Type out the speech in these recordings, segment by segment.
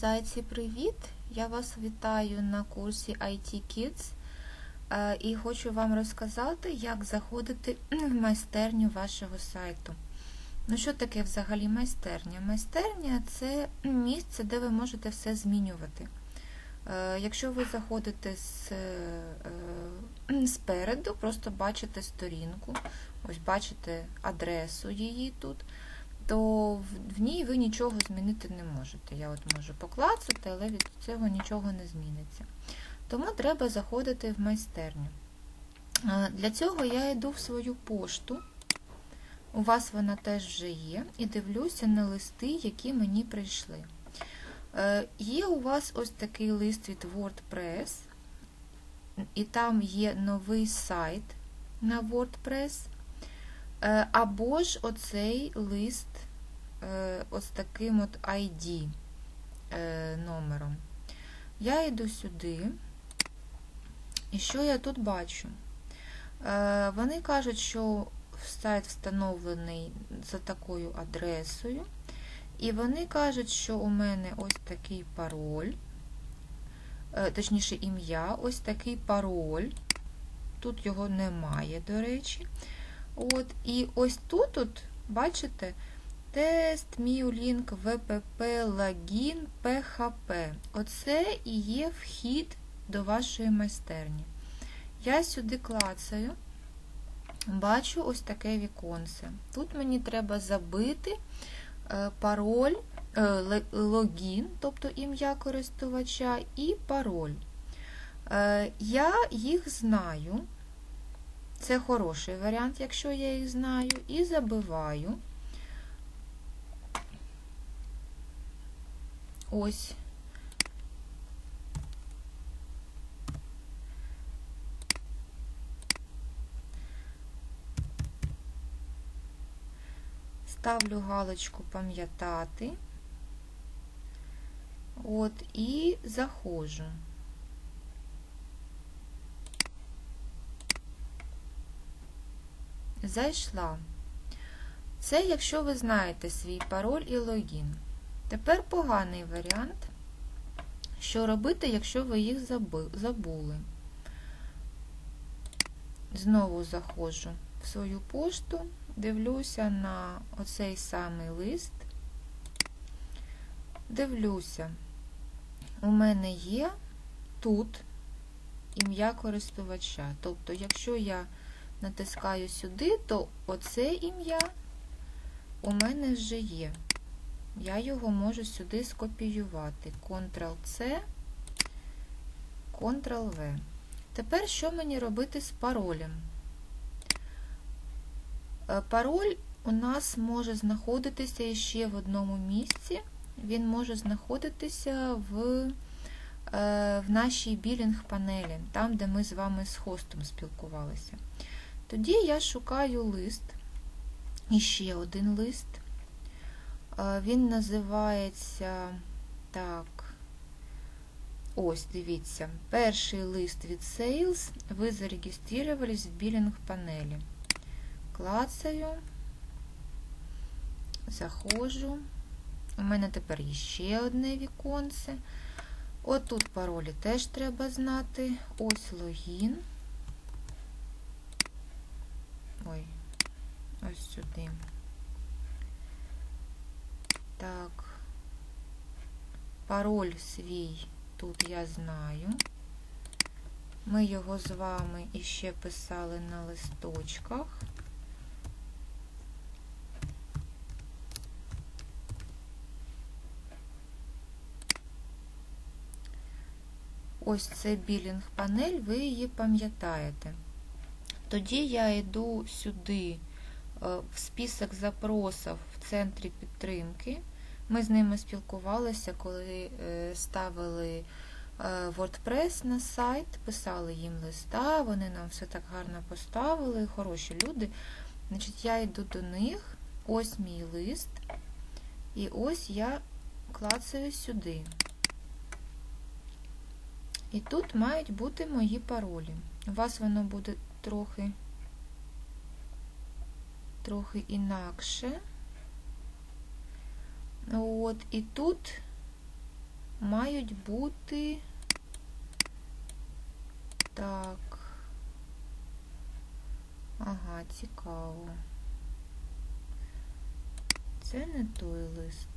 Зайці, привіт! Я вас вітаю на курсі IT Kids і хочу вам розказати, як заходити в майстерню вашого сайту. Ну, що таке взагалі майстерня? Майстерня це місце, де ви можете все змінювати. Е, Якщо ви заходите з, е, спереду, просто бачите сторінку, ось бачите адресу її тут то в, ній ви нічого змінити не можете. Я от можу поклацати, але від цього нічого не зміниться. Тому треба заходити в майстерню. Для цього я йду в свою пошту. У вас вона теж вже є, і дивлюся на листи, які мені прийшли. Е, є у вас ось такий лист від WordPress, і там є новий сайт на WordPress. Е, або ж оцей лист е, ось таким от ID е, номером. Я йду сюди, і що я тут бачу? Вони кажуть, що сайт встановлений за такою адресою, і вони кажуть, що у мене ось такий пароль, точніше ім'я, ось такий пароль. Тут його немає, до речі. От, І ось тут, от, бачите, тест, Міулінк, ВПП, логін, ПХП. Оце і є вхід до вашої майстерні. Я сюди клацаю, бачу ось таке віконце. Тут мені треба забити е, пароль, е, логін, тобто ім'я користувача, і пароль. Е, я їх знаю. Це хороший варіант, якщо я їх знаю, і забиваю. Ось. Ставлю галочку пам'ятати. От, і заходжу. Зайшла. Це якщо ви знаєте свій пароль і логін. Тепер поганий варіант, що робити, якщо ви їх забули. Знову заходжу в свою пошту, дивлюся на оцей самий лист. Дивлюся, у мене є тут ім'я користувача. Тобто, якщо я натискаю сюди, то оце ім'я у мене вже є. Я його можу сюди скопіювати. Ctrl-C, Ctrl-V. Тепер що мені робити з паролем? Е, пароль у нас може знаходитися ще в одному місці. Він може знаходитися в е, в нашій білінг-панелі, там, де ми з вами з хостом спілкувалися. Тоді я шукаю лист, і ще один лист. Він називається так, ось, дивіться, перший лист від Sales. Ви зареєструвались в білінг панелі. Клацаю, заходжу. У мене тепер ще одне віконце. Отут паролі теж треба знати. Ось логін. Ой, ось сюди. Так, пароль свій тут я знаю. Ми його з вами іще писали на листочках. Ось це білінг-панель, ви її пам'ятаєте. Тоді я йду сюди е, в список запросів в центрі підтримки. Ми з ними спілкувалися, коли е, ставили е, WordPress на сайт, писали їм листа, вони нам все так гарно поставили, хороші люди. Значить, Я йду до них, ось мій лист, і ось я клацаю сюди. І тут мають бути мої паролі. У вас воно буде трохи трохи інакше. От, І тут мають бути так. Ага, цікаво. Це не той лист.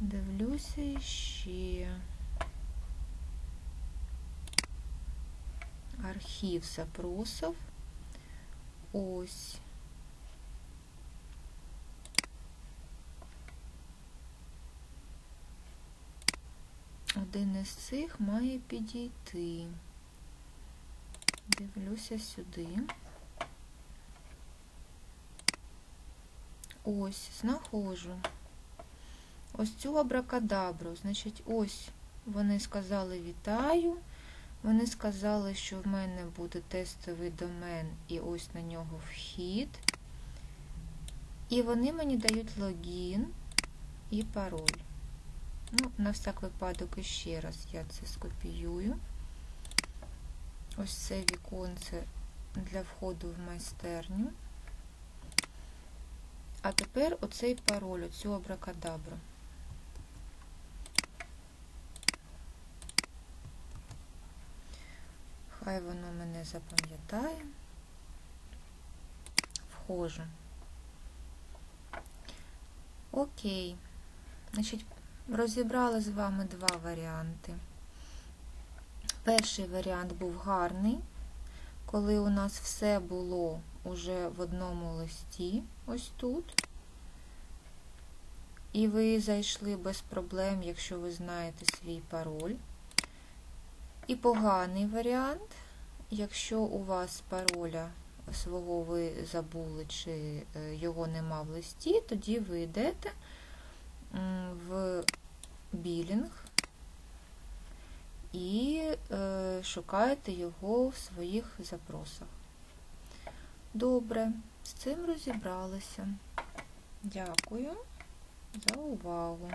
Дивлюся іще. Архів запросов. Ось. Один із цих має підійти. Дивлюся сюди. Ось, знаходжу. Ось цю абракадабру. Значить, ось вони сказали вітаю. Вони сказали, що в мене буде тестовий домен і ось на нього вхід. І вони мені дають логін і пароль. Ну, на всяк випадок іще раз я це скопіюю. Ось це віконце для входу в майстерню. А тепер оцей пароль, оцю абракадабру. Хай воно мене запам'ятає. Вхожу. Окей. Значить, розібрали з вами два варіанти. Перший варіант був гарний, коли у нас все було уже в одному листі, ось тут. І ви зайшли без проблем, якщо ви знаєте свій пароль. І поганий варіант, якщо у вас пароля свого ви забули, чи його нема в листі, тоді ви йдете в білінг і е, шукаєте його в своїх запросах. Добре, з цим розібралися. Дякую за увагу.